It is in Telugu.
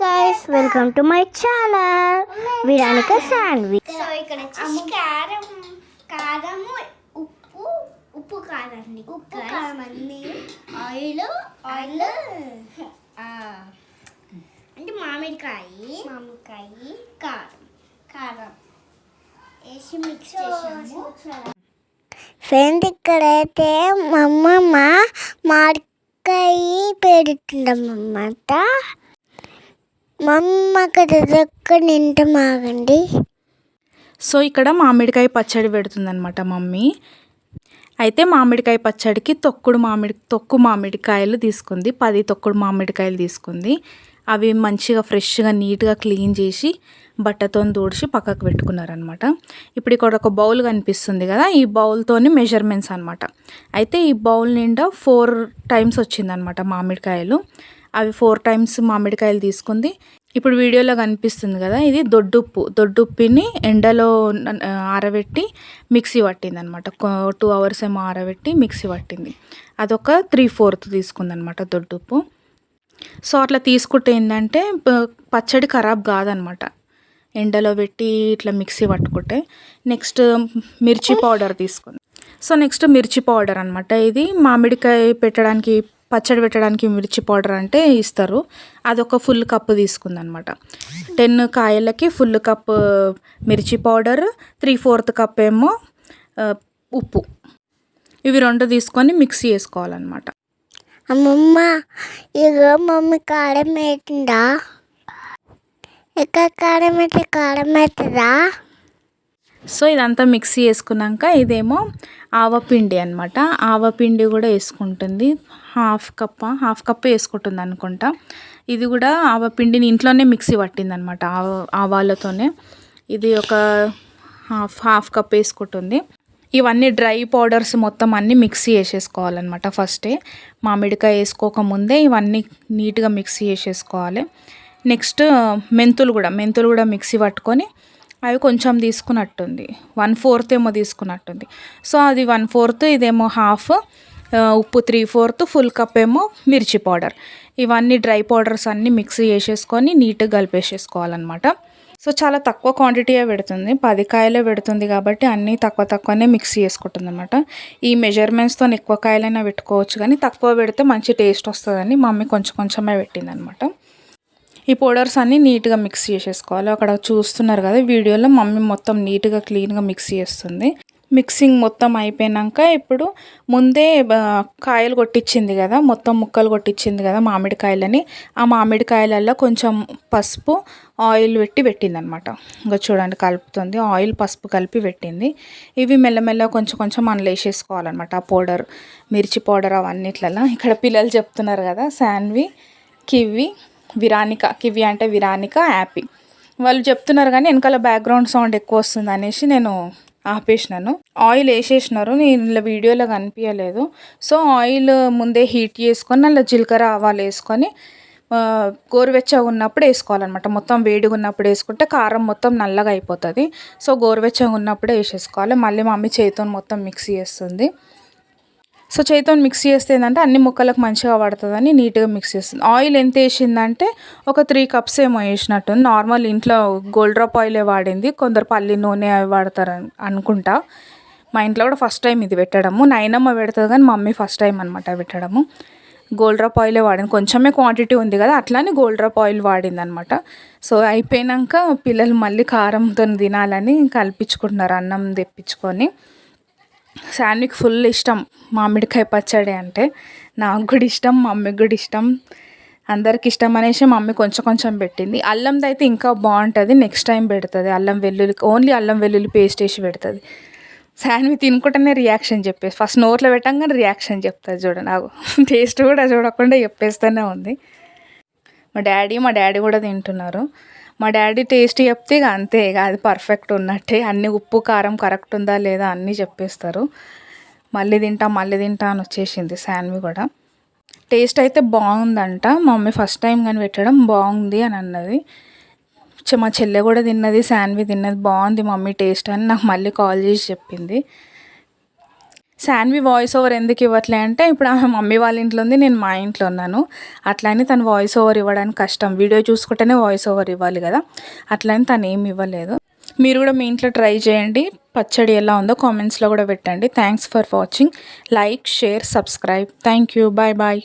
Guys welcome to my channel Viranika sandwich so ఇక్కడ వచ్చేసి కారం కారము ఉప్పు ఉప్పు కాదండి ఉప్పు కారం అండి. Oil oil. అంటే మామిడికాయ. మామిడికాయ. కారం. కారం. వేసి మిక్స్ చేసాము. ఫ్రెండ్ ఇక్కడైతే మా అమ్మమ్మ మామిడికాయ పెడుతుందన్నమాట. మా అమ్మ అక్కడ దగ్గర నింట మాగండి. సో ఇక్కడ మామిడికాయ పచ్చడి పెడుతుందనమాట మమ్మీ. అయితే మామిడికాయ పచ్చడికి తొక్కుడు మామిడి తొక్కు మామిడికాయలు తీసుకుంది. పది తొక్కుడు మామిడికాయలు తీసుకుంది. అవి మంచిగా ఫ్రెష్గా నీట్గా క్లీన్ చేసి బట్టతో దూడిచి పక్కకు పెట్టుకున్నారనమాట ఇప్పుడు ఇక్కడ ఒక బౌల్ కనిపిస్తుంది కదా ఈ బౌల్తోని మెజర్మెంట్స్ అనమాట అయితే ఈ బౌల్ నిండా ఫోర్ టైమ్స్ వచ్చిందనమాట మామిడికాయలు. అవి ఫోర్ టైమ్స్ మామిడికాయలు తీసుకుంది. ఇప్పుడు వీడియోలో కనిపిస్తుంది కదా ఇది దొడ్డుప్పు. దొడ్డుప్పిని ఎండలో ఆరబెట్టి మిక్సీ పట్టింది అనమాట టూ అవర్స్ ఏమో ఆరబెట్టి మిక్సీ పట్టింది. అదొక త్రీ ఫోర్త్ తీసుకుందనమాట దొడ్డుప్పు. సో అట్లా తీసుకుంటే ఏంటంటే పచ్చడి ఖరాబ్ కాదనమాట. ఎండలో పెట్టి ఇట్లా మిక్సీ పట్టుకుంటే. నెక్స్ట్ మిర్చి పౌడర్ తీసుకుంది. సో నెక్స్ట్ మిర్చి పౌడర్ అనమాట ఇది. మామిడికాయ పెట్టడానికి పచ్చడి పెట్టడానికి మిర్చి పౌడర్ అంటే ఇస్తారు. అదొక ఫుల్ కప్ తీసుకుందనమాట. టెన్ కాయలకి ఫుల్ కప్ మిర్చి పౌడర్ త్రీ ఫోర్త్ కప్ ఏమో ఉప్పు. ఇవి రెండు తీసుకొని మిక్స్ చేసుకోవాలన్నమాట. అమ్మమ్మ ఇగో మమ్మీ కారం వేసిందా? ఎక్కడ కారం అయితే కారం అవుతుందా సో ఇదంతా మిక్సీ వేసుకున్నాక ఇదేమో ఆవపిండి అనమాట ఆవపిండి కూడా వేసుకుంటుంది. హాఫ్ కప్ హాఫ్ కప్ వేసుకుంటుంది అనుకుంటా. ఇది కూడా ఆవపిండిని ఇంట్లోనే మిక్సీ పట్టింది అనమాట ఆవ ఆవాలతోనే. ఇది ఒక హాఫ్ హాఫ్ కప్ వేసుకుంటుంది. ఇవన్నీ డ్రై పౌడర్స్ మొత్తం అన్నీ మిక్సీ వేసేసుకోవాలన్నమాట ఫస్టే. మామిడికాయ వేసుకోకముందే ఇవన్నీ నీట్గా మిక్సీ వేసేసుకోవాలి. నెక్స్ట్ మెంతులు కూడా మెంతులు కూడా మిక్సీ పట్టుకొని అవి కొంచెం తీసుకున్నట్టుంది. వన్ ఫోర్త్ ఏమో తీసుకున్నట్టుంది. సో అది వన్ ఫోర్త్ ఇదేమో హాఫ్ ఉప్పు త్రీ ఫోర్త్ ఫుల్ కప్ ఏమో మిర్చి పౌడర్. ఇవన్నీ డ్రై పౌడర్స్ అన్నీ మిక్సీ చేసేసుకొని నీట్గా కలిపేసేసుకోవాలన్నమాట. సో చాలా తక్కువ క్వాంటిటీయే పెడుతుంది. పది కాయలే పెడుతుంది కాబట్టి అన్నీ తక్కువ తక్కువనే మిక్స్ చేసుకుంటుంది అనమాట ఈ మెజర్మెంట్స్తో ఎక్కువ కాయలైనా పెట్టుకోవచ్చు కానీ తక్కువ పెడితే మంచి టేస్ట్ వస్తుందని మమ్మీ కొంచెం కొంచెమే పెట్టింది అనమాట ఈ పౌడర్స్ అన్నీ నీట్గా మిక్స్ చేసేసుకోవాలి. అక్కడ చూస్తున్నారు కదా వీడియోలో మమ్మీ మొత్తం నీట్గా క్లీన్గా మిక్స్ చేస్తుంది. మిక్సింగ్ మొత్తం అయిపోయినాక ఇప్పుడు ముందే కాయలు కొట్టించింది కదా మొత్తం ముక్కలు కొట్టించింది కదా మామిడికాయలని. ఆ మామిడికాయలలో కొంచెం పసుపు ఆయిల్ పెట్టి పెట్టింది అనమాట ఇంకా చూడండి కలుపుతుంది. ఆయిల్ పసుపు కలిపి పెట్టింది. ఇవి మెల్లమెల్ల కొంచెం కొంచెం మనలో వేసేసుకోవాలన్నమాట ఆ పౌడర్ మిర్చి పౌడర్ అవన్నిట్లలో ఇక్కడ పిల్లలు చెప్తున్నారు కదా శాన్వి కివి విరానిక కివి అంటే విరానిక యాపీ వాళ్ళు చెప్తున్నారు కానీ వెనకాల బ్యాక్గ్రౌండ్ సౌండ్ ఎక్కువ వస్తుంది అనేసి నేను ఆపేసినాను. ఆయిల్ వేసేసినారు నేను ఇలా వీడియోలో కనిపించలేదు. సో ఆయిల్ ముందే హీట్ చేసుకొని అలా జీలకర్ర ఆవాలు వేసుకొని గోరువెచ్చగా ఉన్నప్పుడు వేసుకోవాలన్నమాట. మొత్తం వేడిగా ఉన్నప్పుడు వేసుకుంటే కారం మొత్తం నల్లగా అయిపోతుంది. సో గోరువెచ్చగా ఉన్నప్పుడే వేసేసుకోవాలి. మళ్ళీ మమ్మీ చేతితో మొత్తం మిక్స్ చేస్తుంది. సో చేతితో మిక్స్ చేస్తే ఏంటంటే అన్ని ముక్కలకు మంచిగా పడుతుందని నీట్గా మిక్స్ చేస్తుంది. ఆయిల్ ఎంత వేసిందంటే ఒక త్రీ కప్స్ ఏమో వేసినట్టుంది నార్మల్ ఇంట్లో గోల్డ్ డ్రాప్ ఆయిలే వాడింది. కొందరు పల్లి నూనె అవి వాడతారు అనుకుంటా. మా ఇంట్లో కూడా ఫస్ట్ టైం ఇది పెట్టడము. నైనమ్మ పెడుతుంది కానీ మమ్మీ ఫస్ట్ టైం అనమాట పెట్టడము. గోల్డ్ డ్రాప్ ఆయిలే వాడింది. కొంచెమే క్వాంటిటీ ఉంది కదా అట్లానే గోల్డ్ డ్రాప్ ఆయిల్ వాడింది అనమాట సో అయిపోయినాక పిల్లలు మళ్ళీ కారంతో తినాలని కల్పించుకుంటున్నారు అన్నం తెప్పించుకొని. శాన్వికి ఫుల్ ఇష్టం మామిడికాయ పచ్చడి అంటే. నాకు కూడా ఇష్టం మమ్మీకి కూడా ఇష్టం. అందరికి ఇష్టం అనేసి మమ్మీ కొంచెం కొంచెం పెట్టింది. అల్లంది అయితే ఇంకా బాగుంటుంది నెక్స్ట్ టైం పెడుతుంది. అల్లం వెల్లుల్లి ఓన్లీ అల్లం వెల్లుల్లి పేస్ట్ వేసి పెడుతుంది. శాన్వి తినుకుంటేనే రియాక్షన్ చెప్పేసి ఫస్ట్ నోట్లో పెట్టంగానే రియాక్షన్ చెప్తుంది చూడ నాకు. టేస్ట్ కూడా చూడకుండా చెప్పేస్తూనే ఉంది. మా డాడీ మా డాడీ కూడా తింటున్నారు. మా డాడీ టేస్ట్ చెప్తే ఇక అంతే ఇక అది పర్ఫెక్ట్ ఉన్నట్టే. అన్ని ఉప్పు కారం కరెక్ట్ ఉందా లేదా అన్నీ చెప్పేస్తారు. మళ్ళీ తింటా మళ్ళీ తింటా అని వచ్చేసింది శాన్వి కూడా. టేస్ట్ అయితే బాగుందంట. మమ్మీ ఫస్ట్ టైం కానీ పెట్టడం బాగుంది అని అన్నది. మా చెల్లె కూడా తిన్నది శాన్వి తిన్నది బాగుంది మమ్మీ టేస్ట్ అని నాకు మళ్ళీ కాల్ చేసి చెప్పింది. శాన్వి వాయిస్ ఓవర్ ఎందుకు ఇవ్వట్లే అంటే ఇప్పుడు ఆమె మమ్మీ వాళ్ళ ఇంట్లో ఉంది నేను మా ఇంట్లో ఉన్నాను. అట్లా తను వాయిస్ ఓవర్ ఇవ్వడానికి కష్టం. వీడియో చూసుకుంటేనే వాయిస్ ఓవర్ ఇవ్వాలి కదా. అట్లని తను ఏమి ఇవ్వలేదు. మీరు కూడా మీ ఇంట్లో ట్రై చేయండి. పచ్చడి ఎలా ఉందో కామెంట్స్లో కూడా పెట్టండి. Thanks for watching like share subscribe thank you bye bye